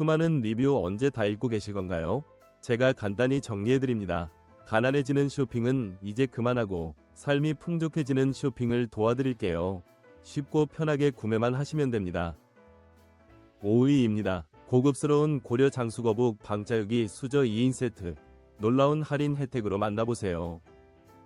수많은 리뷰 언제 다 읽고 계실 건가요? 제가 간단히 정리해드립니다. 가난해지는 쇼핑은 이제 그만하고 삶이 풍족해지는 쇼핑을 도와드릴게요. 쉽고 편하게 구매만 하시면 됩니다. 5위입니다. 고급스러운 고려 장수 거북 방자육이 수저 2인 세트. 놀라운 할인 혜택으로 만나보세요.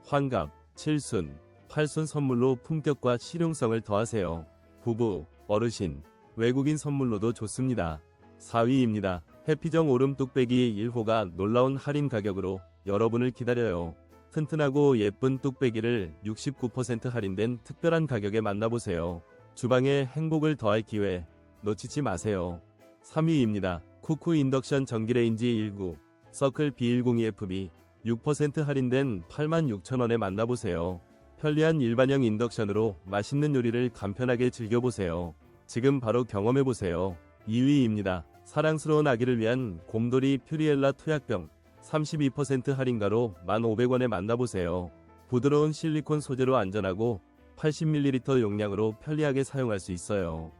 환갑, 칠순, 팔순 선물로 품격과 실용성을 더하세요. 부부, 어르신, 외국인 선물로도 좋습니다. 4위입니다. 해피정 오름 뚝배기 1호가 놀라운 할인 가격으로 여러분을 기다려요. 튼튼하고 예쁜 뚝배기를 69% 할인된 특별한 가격에 만나보세요. 주방에 행복을 더할 기회 놓치지 마세요. 3위입니다. 쿠쿠 인덕션 전기레인지 19 서클 B102FB 6% 할인된 86,000원에 만나보세요. 편리한 일반형 인덕션으로 맛있는 요리를 간편하게 즐겨보세요. 지금 바로 경험해보세요. 2위입니다. 사랑스러운 아기를 위한 곰돌이 퓨리엘라 투약병 32% 할인가로 1,500원에 만나보세요. 부드러운 실리콘 소재로 안전하고 80ml 용량으로 편리하게 사용할 수 있어요.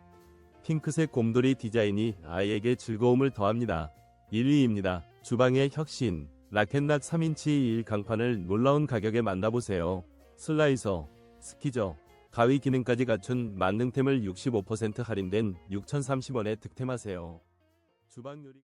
핑크색 곰돌이 디자인이 아이에게 즐거움을 더합니다. 1위입니다. 주방의 혁신 라켓락 3인치 1 강판을 놀라운 가격에 만나보세요. 슬라이서, 스키저, 가위 기능까지 갖춘 만능템을 65% 할인된 6,030원에 득템하세요. 주방 요리